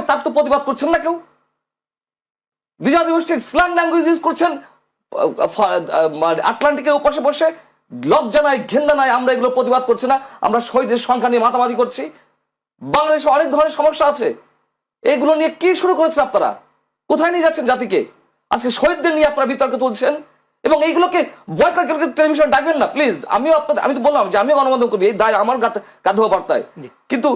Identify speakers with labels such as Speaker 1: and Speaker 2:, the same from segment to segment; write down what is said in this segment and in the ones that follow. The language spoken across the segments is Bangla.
Speaker 1: কই তার তো প্রতিবাদ করছেন না কেউ? বিজয় দিবসকে স্ল্যাং ল্যাঙ্গুয়েজ ইউজ করছেন আটলান্টিকের উপাসে বসে লজ্জা নাই ঘেন্না নাই আমরা এগুলো প্রতিবাদ করছি না আমরা শহীদের সংখ্যা নিয়ে মাতামাতি করছি। বাংলাদেশে অনেক ধরনের সমস্যা আছে। এগুলো নিয়ে কি শুরু করেছেন আপনারা? কোথায় নিয়ে যাচ্ছেন জাতিকে? আজকে শহীদদের নিয়ে আপনারা বিতর্ক তুলছেন এবং এইগুলোকে বয়কট করে টেলিভিশন ডাকবেন না প্লিজ আমিও আপনাদের আমি তো বললাম যে আমিও গণমাধ্যম করবি এই দায় আমার গাধোয়া বার্তায়। কিন্তু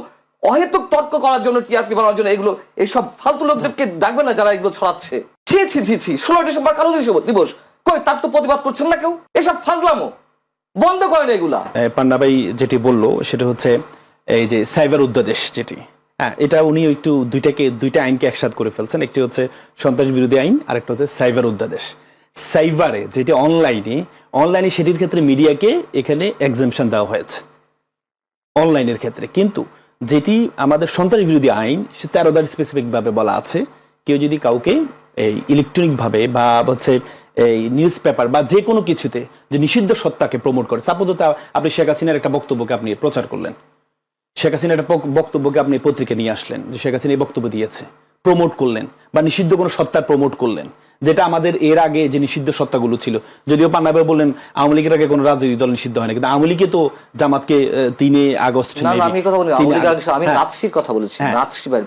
Speaker 1: অহেতুক তর্ক করার জন্য টিআরপি বানানোর জন্য এগুলো এইসব ফালতু লোকদেরকে ডাকবেন না যারা এগুলো ছড়াচ্ছে। ছি ছি ছি ছি ষোলো ডিসেম্বর কালো দিবস- কই তার তো প্রতিবাদ করছেন না কেউ? এসব ফাজলামো। বন্ধ করেন এগুলা।
Speaker 2: আহ, পান্নাবাই যেটি বলল সেটা হচ্ছে এই যে সাইবার অধ্যাদেশ যেটি। হ্যাঁ এটা উনি একটু দুইটাকে দুইটা আইনকে একসাথে করে ফেলছেন। একটি হচ্ছে সন্ত্রাস বিরোধী আইন আর একটা হচ্ছে সাইবার অধ্যাদেশ সাইবারে যেটি অনলাইনে অনলাইনে সেটির ক্ষেত্রে মিডিয়াকে এখানে এক্সামশন দেওয়া হয়েছে। অনলাইনের ক্ষেত্রে। কিন্তু যেটি আমাদের সন্ত্রাস বিরোধী আইন সে তেরো দ্বার স্পেসিফিক ভাবে বলা আছে। কেউ যদি কাউকে এই ইলেকট্রনিক ভাবে বা হচ্ছে এই নিউজ পেপার বা যে কোনো কিছুতে যে নিষিদ্ধ সত্তাকে প্রমোট করে সাপোজ আপনি শেখ হাসিনার একটা বক্তব্যকে আপনি প্রচার করলেন। শেখ হাসিনার একটা বক্তব্যকে আপনি পত্রিকা নিয়ে আসলেন, যে শেখ হাসিনা এই বক্তব্য দিয়েছে প্রমোট করলেন বা নিষিদ্ধ কোনো সত্তার প্রমোট করলেন। যেটা আমাদের এর আগে যে নিষিদ্ধ সত্তাগুলো ছিল। যদিও পান্নাবে বললেন আওয়ামী লীগের আগে কোনো রাজনৈতিক দল নিষিদ্ধ হয় না কিন্তু আওয়ামী লীগে তো জামাতকে তিনে আগস্ট
Speaker 1: আমি কথা বলি আমি
Speaker 2: হ্যাঁ,
Speaker 1: নাৎসির কথা বলেছি
Speaker 2: হ্যাঁ।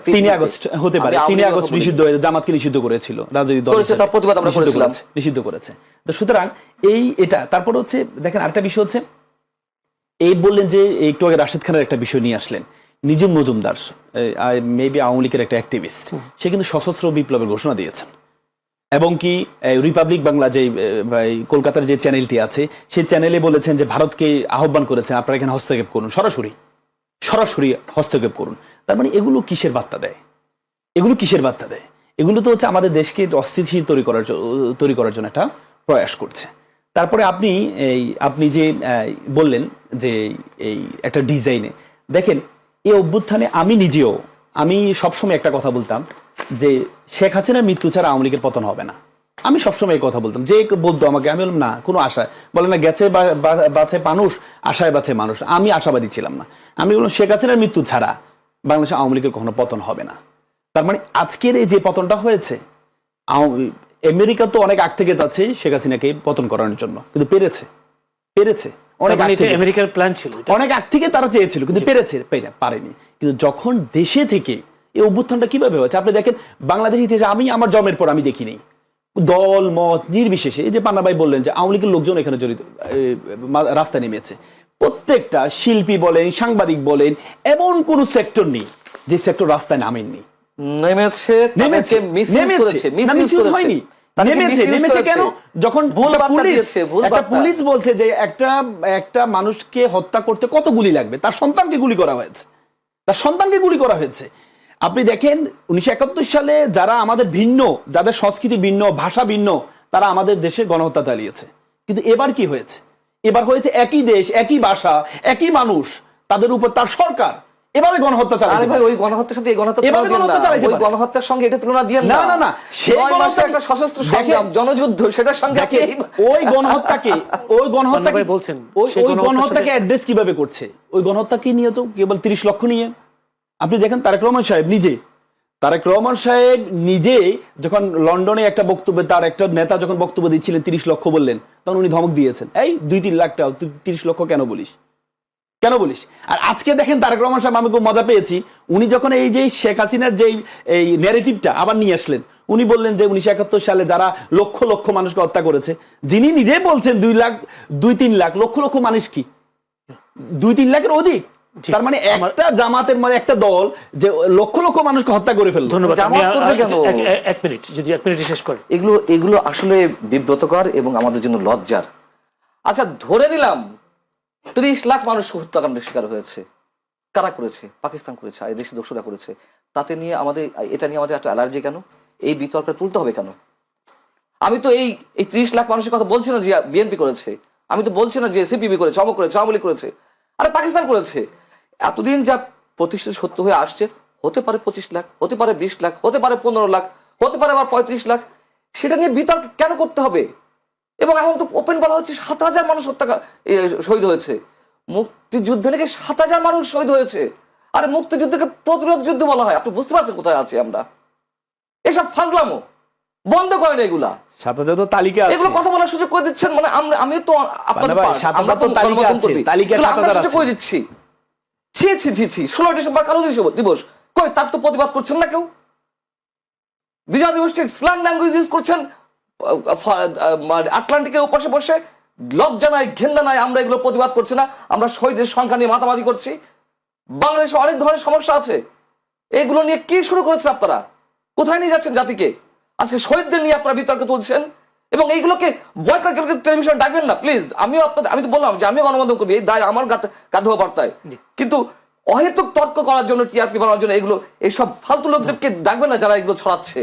Speaker 2: তিনে আগস্ট হতে পারে তিনে আগস্ট নিষিদ্ধ হয়ে জামাতকে নিষিদ্ধ করেছিল রাজনৈতিক দল
Speaker 1: তার প্রতিবাদ আমরা করেছিলাম।
Speaker 2: নিষিদ্ধ করেছে। তো সুতরাং এই এটা তারপর হচ্ছে দেখেন আরেকটা বিষয় হচ্ছে এই বললেন যে একটু আগে রাশেদ খানের একটা বিষয় নিয়ে আসলেন নিজুম মজুমদার মেবি আওয়ামী লীগের একটা অ্যাক্টিভিস্ট সে কিন্তু সশস্ত্র বিপ্লবের ঘোষণা দিয়েছেন। এবং কি রিপাবলিক বাংলা যে কলকাতার যে চ্যানেলটি আছে, সেই চ্যানেলে বলেছেন যে ভারতকে আহ্বান করেছেন, আপনারা এখানে হস্তক্ষেপ করুন। সরাসরি সরাসরি হস্তক্ষেপ করুন। তার মানে এগুলো কিসের বার্তা দেয়? এগুলো কিসের বার্তা দেয়? এগুলো তো হচ্ছে আমাদের দেশকে অস্থিতিশীল তৈরি করার তৈরি করার জন্য একটা প্রয়াস করছে। তারপরে আপনি এই, আপনি যে বললেন যে, এই একটা ডিজাইনে দেখেন, এই অভ্যুত্থানে আমি নিজেও, আমি সবসময় একটা কথা বলতাম যে শেখ হাসিনার মৃত্যু ছাড়া আওয়ামী লীগের পতন হবে না। আমি সবসময় এই কথা বলতাম। যে বলতো আমাকে আমি বললাম না কোনো আশায় বলে না গেছে বা- বা- বাঁচে মানুষ আশায় বাঁচে মানুষ। আমি আশাবাদী ছিলাম না। আমি বললাম শেখ হাসিনার মৃত্যু ছাড়া বাংলাদেশে আওয়ামী লীগের কখনো পতন হবে না। তার মানে আজকের এই যে পতনটা হয়েছে আমেরিকা তো অনেক আগ থেকে যাচ্ছে শেখ হাসিনাকে পতন করানোর জন্য কিন্তু পেরেছে পেরেছে। অনেক
Speaker 3: মানে। আমেরিকার প্ল্যান ছিল
Speaker 2: অনেক আগ থেকে তারা চেয়েছিল কিন্তু পেরেছে পারেনি। কিন্তু যখন দেশে থেকে এই অভ্যুত্থানটা কীভাবে হয়েছে? আপনি দেখেন বাংলাদেশ ইতিহাসে আমি আমার জন্মের পর আমি দেখিনি। দল মত নির্বিশেষে এই যে পান্নাবাই বললেন যে আওয়ামী লীগের লোকজন এখানে জড়িত রাস্তায় নেমেছে। প্রত্যেকটা শিল্পী বলেন সাংবাদিক বলেন এমন কোন সেক্টর নেই যে সেক্টর রাস্তায় নামেননি।
Speaker 1: নেমেছে
Speaker 2: নেমেছে
Speaker 1: করেছে
Speaker 2: নেমেছে। নেমেছে কেন? যখন একটা। পুলিশ বলছে যে একটা একটা মানুষকে হত্যা করতে কত গুলি লাগবে? তার সন্তানকে গুলি করা হয়েছে। তার সন্তানকে গুলি করা হয়েছে। আপনি দেখেন উনিশশো একাত্তর সালে যারা আমাদের ভিন্ন যাদের সংস্কৃতি ভিন্ন ভাষা ভিন্ন তারা আমাদের দেশে গণহত্যা চালিয়েছে। কিন্তু এবার কি হয়েছে? এবার হয়েছে একই দেশ একই ভাষা একই মানুষ তাদের উপর তার সরকার এবারে গণহত্যা
Speaker 1: আরে
Speaker 2: চালাতে
Speaker 1: ভাই ওই গণহত্যার সাথে এই গণহত্যা দিয়েন
Speaker 2: গণহত্যা
Speaker 1: না।
Speaker 2: চালাইতে
Speaker 1: ওই গণহত্যার সঙ্গে এটা তুলনা দিয়েন
Speaker 2: না, না, না। সেই
Speaker 1: মাসে
Speaker 2: গণহত্যা-
Speaker 1: একটা সশস্ত্র সংগ্রাম জনযুদ্ধ সেটার সঙ্গে আপনি
Speaker 2: ওই গণহত্যাকে ওই গণহত্যাকে
Speaker 3: বলছেন,
Speaker 2: ওই গণহত্যাকে অ্যাড্রেস কীভাবে করছে? ওই গণহত্যা কি নিয়ে তো কেবল তিরিশ লক্ষ নিয়ে। আপনি দেখেন তারেক রহমান সাহেব নিজে। তারেক রহমান সাহেব নিজে যখন লন্ডনে একটা বক্তব্যে তার একটা নেতা যখন বক্তব্য দিচ্ছিলেন, তিরিশ লক্ষ বললেন, তখন উনি ধমক দিয়েছেন। এই দুই তিন লাখ টাকা তুই তিরিশ লক্ষ কেন বলিস? কেন বলিস? আর আজকে দেখেন তারেক রহমান সাহেব, আমি খুব মজা পেয়েছি, উনি যখন এই যে শেখ হাসিনার যে এই ন্যারেটিভটা আবার নিয়ে আসলেন, উনি বললেন যে উনিশশো একাত্তর সালে যারা লক্ষ লক্ষ মানুষকে হত্যা করেছে, যিনি নিজে বলছেন দুই লাখ দুই তিন লাখ, লক্ষ লক্ষ মানুষ কি? দুই তিন লাখের অধিক। তার মানে একটা জামাতের মানে একটা দল যে লক্ষ লক্ষ মানুষকে হত্যা করে ফেলল।
Speaker 3: ধন্যবাদ? এক- মিনিট যদি এক মিনিট শেষ করেন।
Speaker 1: এগুলো এগুলো আসলে বিব্রতকর এবং আমাদের জন্য লজ্জার। আচ্ছা ধরে দিলাম ত্রিশ লাখ মানুষ হত্যাকাণ্ডের শিকার হয়েছে। কারা করেছে? পাকিস্তান করেছে আর এই দেশে দোষরা করেছে। তাতে নিয়ে আমাদের এটা নিয়ে আমাদের এত অ্যালার্জি কেন? এই বিতর্কটা তুলতে হবে কেন? আমি তো এই এই ত্রিশ লাখ মানুষের কথা বলছি না যে বিএনপি করেছে। আমি তো বলছি না যে সিপিবি করেছে অমক করেছে আওয়ামী লীগ করেছে। আরে পাকিস্তান করেছে। এতদিন যা প্রতিষ্ঠিত সত্য হয়ে আসছে, হতে পারে পঁচিশ লাখ, হতে পারে বিশ লাখ, হতে পারে পনেরো লাখ, হতে পারে আবার পঁয়ত্রিশ লাখ, সেটা নিয়ে বিতর্ক কেন করতে হবে? এবং এখন তো ওপেন বলা হচ্ছে সাত হাজার মানুষ হত্যা শহীদ হয়েছে। মুক্তিযুদ্ধে নাকি সাত হাজার মানুষ শহীদ হয়েছে? আর মুক্তিযুদ্ধকে প্রতিরোধ যুদ্ধ বলা হয়। আপনি বুঝতে পারছেন কোথায় আছি আমরা? এসব ফাজলামো। বন্ধ করেন এগুলা।
Speaker 2: হাজার তালিকা আছে।
Speaker 1: এগুলো কথা বলার সুযোগ করে দিচ্ছেন মানে আমরা আমি তো আপনাদের part,
Speaker 2: সাত
Speaker 1: আমরা তো
Speaker 2: তালিকা আছে, হাজার
Speaker 1: সুযোগ
Speaker 2: আছে।
Speaker 1: করে দিচ্ছি। ছি ছি ছি ছি ষোলো ডিসেম্বর কালো দিবস- দিবস। কই তার তো প্রতিবাদ করছেন না কেউ? বিজয় দিবসকে স্ল্যাং ল্যাঙ্গুয়েজ ইউজ করছেন মানে আটলান্টিকের উপাশে বসে। লজ্জা নাই ঘেন্না নাই আমরা এগুলো প্রতিবাদ করছি না। আমরা শহীদের সংখ্যা নিয়ে মাতামাতি করছি। বাংলাদেশে অনেক ধরনের সমস্যা আছে। এগুলো নিয়ে কি শুরু করেছেন আপনারা? কোথায় নিয়ে যাচ্ছেন জাতিকে? আজকে শহীদদের নিয়ে আপনারা বিতর্ক তুলছেন এবং এইগুলোকে বয়কট করে টেলিভিশন ডাকবেন না প্লিজ আমিও আপনাদের আমি তো বললাম যে আমিও গণমাধ্যম করবি এই দায় আমার কাঁধে বার্তায়। কিন্তু অহেতুক তর্ক করার জন্য টিআরপি বানানোর জন্য এগুলো এইসব ফালতু লোকদেরকে ডাকবেন না যারা এগুলো ছড়াচ্ছে।